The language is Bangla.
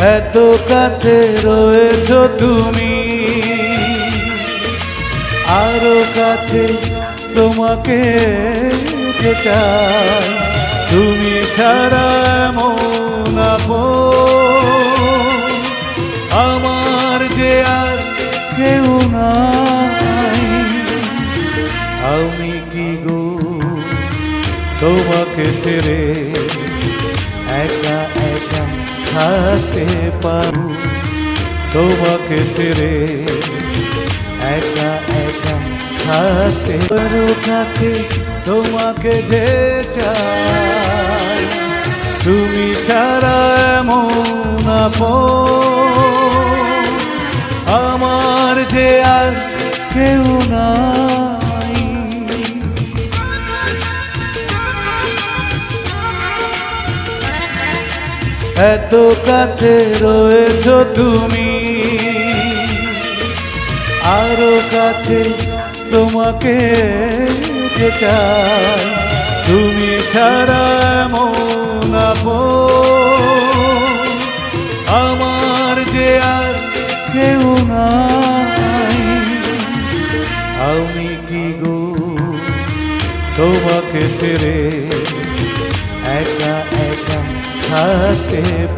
এত কাছে রয়েছ তুমি। আরও কাছে তোমাকে চাই। তুমি ছাড়া এমন আমার যে আর কেউ নাই। আমি কি গো তোমাকে ছেড়ে থাকতে পারু। তোমাকে ছেড়ে একা একা থাকতে পারো কাছে, তোমাকে যে চাই। তুমি ছাড়া এমন আমার যে আর কেউ নাই। এত কাছে রয়েছ তুমি। আরও কাছে তোমাকে চাই। তুমি ছাড়া মন আপন। আমার যে আর কেউ নাই। আমি কি গো তোমাকে ছেড়ে একা একা থাকতে পারি